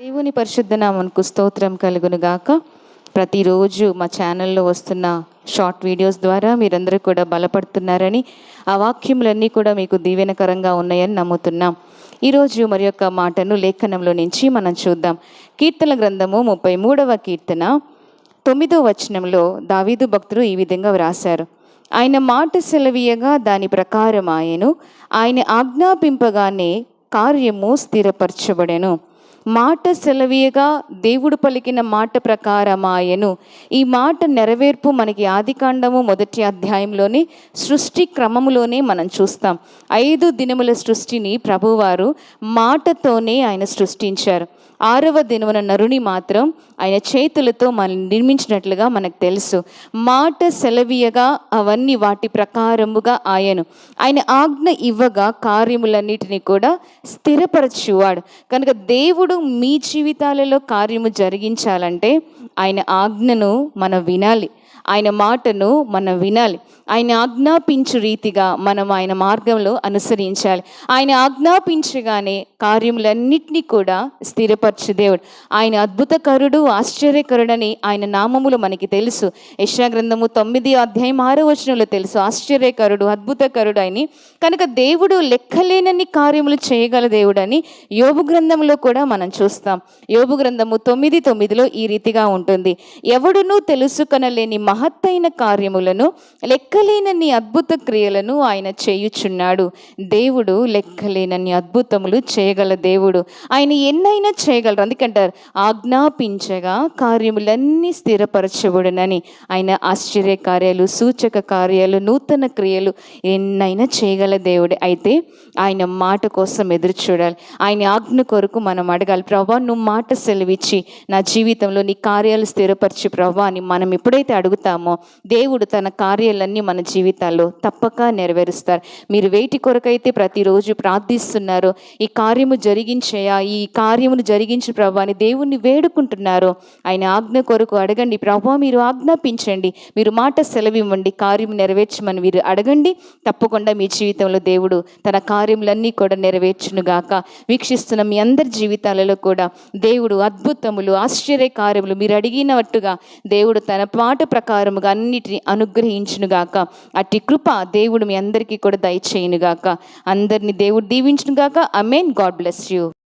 దేవుని పరిశుద్ధ నామమునకు స్తోత్రం కలుగును గాక. ప్రతిరోజు మా ఛానల్లో వస్తున్న షార్ట్ వీడియోస్ ద్వారా మీరందరూ కూడా బలపడుతున్నారని ఆ వాక్యములన్నీ కూడా మీకు దీవెనకరంగా ఉన్నాయని నమ్ముతున్నాం. ఈరోజు మరి యొక్క మాటను లేఖనంలో నుంచి మనం చూద్దాం. కీర్తన గ్రంథము ముప్పై మూడవ కీర్తన తొమ్మిదో వచనంలో దావీదు భక్తులు ఈ విధంగా వ్రాశారు. ఆయన మాట సెలవీయగా దాని ప్రకారం ఆయను ఆయన ఆజ్ఞాపింపగానే కార్యము స్థిరపరచబడెను. మాట సెలవీయగా దేవుడు పలికిన మాట ప్రకారమాయను. ఈ మాట నెరవేర్పు మనకి ఆదికాండము మొదటి అధ్యాయంలోనే సృష్టి క్రమములోనే మనం చూస్తాం. ఐదు దినముల సృష్టిని ప్రభువారు మాటతోనే ఆయన సృష్టించారు. ఆరవ దినమున నరుని మాత్రం ఆయన చేతులతో మన నిర్మించినట్లుగా మనకు తెలుసు. మాట సెలవీయగా అవన్నీ వాటి ప్రకారముగా ఆయను. ఆయన ఆజ్ఞ ఇవ్వగా కార్యములన్నిటినీ కూడా స్థిరపరచువాడు. కనుక దేవుడు మీ జీవితాలలో కార్యము జరిగించాలంటే ఆయన ఆజ్ఞను మనం వినాలి. ఆయన మాటను మనం వినాలి. ఆయన ఆజ్ఞాపించు రీతిగా మనం ఆయన మార్గంలో అనుసరించాలి. ఆయన ఆజ్ఞాపించగానే కార్యములన్నింటినీ కూడా స్థిరపరచు దేవుడు. ఆయన అద్భుతకరుడు ఆశ్చర్యకరుడని ఆయన నామములు మనకి తెలుసు. యశాగ్రంథము తొమ్మిది అధ్యాయం ఆరో వచనంలో తెలుసు. ఆశ్చర్యకరుడు అద్భుతకరుడు అని. కనుక దేవుడు లెక్కలేనన్ని కార్యములు చేయగల దేవుడని యోగు గ్రంథంలో కూడా మనం చూస్తాం. యోగు గ్రంథము తొమ్మిది తొమ్మిదిలో ఈ రీతిగా ఉంటుంది. ఎవడునూ తెలుసుకొనలేని మహత్తైన కార్యములను లెక్కలేనన్ని అద్భుత క్రియలను ఆయన చేయుచున్నాడు. దేవుడు లెక్కలేనన్ని అద్భుతములు చేయగల దేవుడు. ఆయన ఎన్నైనా చేయగలరు. అందుకంటారు ఆజ్ఞాపించగా కార్యములన్నీ స్థిరపరచబడునని ఆయన ఆశ్చర్య కార్యాలు సూచక కార్యాలు నూతన క్రియలు ఎన్నైనా చేయగల దేవుడు. అయితే ఆయన మాట కోసం ఎదురు చూడాలి. ఆయన ఆజ్ఞ కొరకు మనం అడగాలి ప్రభా నువ్వు మాట సెలవిచ్చి నా జీవితంలో నీ కార్యాలు స్థిరపరిచి ప్రభా అని మనం ఎప్పుడైతే అడుగుతామో దేవుడు తన కార్యాలన్నీ మన జీవితాల్లో తప్పక నెరవేరుస్తారు. మీరు వేటి కొరకైతే ప్రతిరోజు ప్రార్థిస్తున్నారో ఈ కార్యము జరిగించేయా ఈ కార్యమును జరిగించు ప్రభా అని దేవుణ్ణి వేడుకుంటున్నారో ఆయన ఆజ్ఞ కొరకు అడగండి. ప్రభా మీరు ఆజ్ఞాపించండి. మీరు మాట సెలవివ్వండి. కార్యం నెరవేర్చమని మీరు అడగండి. తప్పకుండా మీ జీవితంలో దేవుడు తన కార్యములన్నీ కూడా నెరవేర్చునుగాక వీక్షిస్తున్న మీ అందరి జీవితాలలో కూడా దేవుడు అద్భుతములు ఆశ్చర్య కార్యములు మీరు అడిగినట్టుగా దేవుడు తన మాట ప్రకారముగా అన్నిటిని అనుగ్రహించునుగాక. అట్టి కృప దేవుడు మీ అందరికీ కూడా దయచేయునుగాక. అందరినీ దేవుడు దీవించునుగాక. Amen God bless you.